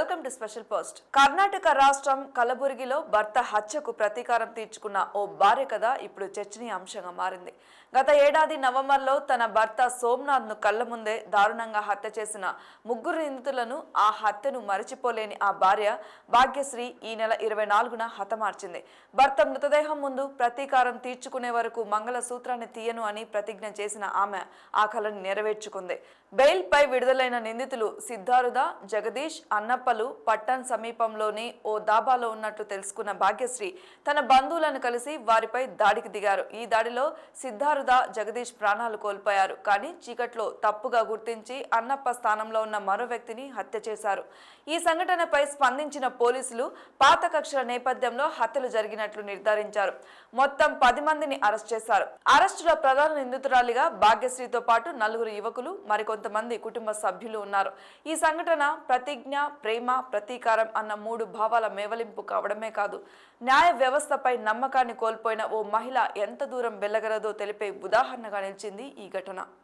Welcome to special post Karnataka రాష్ట్రం కలబుర్గిలో భర్త హత్యకు ప్రతీకారం తీర్చుకున్న ఓ భార్య కథ ఇప్పుడు చర్చనీయాంశంగా మారింది. గత ఏడాది నవంబర్లో తన భర్త సోమనాథ్ను కళ్ళ ముందే దారుణంగా హత్య చేసిన ముగ్గురు నిందితులను ఆ హత్యను మరచిపోలేని ఆ భార్య భాగ్యశ్రీ ఈ నెల ఇరవై నాలుగున హతమార్చింది. భర్త మృతదేహం ముందు ప్రతీకారం తీర్చుకునే వరకు మంగళ సూత్రాన్ని తీయను అని ప్రతిజ్ఞ చేసిన ఆమె ఆ కళను నెరవేర్చుకుంది. బెయిల్ పై విడుదలైన నిందితులు సిద్ధారుద జగదీష్ అన్నప్ప అన్నప్పలు పట్టణ్ సమీపంలోని ఓ దాబాలో ఉన్నట్లు తెలుసుకున్న భాగ్యశ్రీ తన బంధువులను కలిసి వారిపై దాడికి దిగారు. ఈ దాడిలో సిద్ధారుద జగదీష్ ప్రాణాలు కోల్పోయారు. కానీ చీకట్లో తప్పుగా గుర్తించి అన్నప్ప స్థానంలో ఉన్న మరో వ్యక్తిని హత్య చేశారు. ఈ సంఘటనపై స్పందించిన పోలీసులు పాత కక్షల నేపథ్యంలో హత్యలు జరిగినట్లు నిర్ధారించారు. మొత్తం పది మందిని అరెస్ట్ చేశారు. అరెస్టులో ప్రధాన నిందితురాలిగా భాగ్యశ్రీతో పాటు నలుగురు యువకులు మరికొంతమంది కుటుంబ సభ్యులు ఉన్నారు. ఈ సంఘటన ప్రతిజ్ఞ ప్రేమ ప్రతీకారం అన్న మూడు భావాల మేవలింపు కావడమే కాదు న్యాయ వ్యవస్థపై నమ్మకాన్ని కోల్పోయిన ఓ మహిళ ఎంత దూరం వెళ్ళగలదో తెలిపే ఉదాహరణగా నిలిచింది ఈ ఘటన.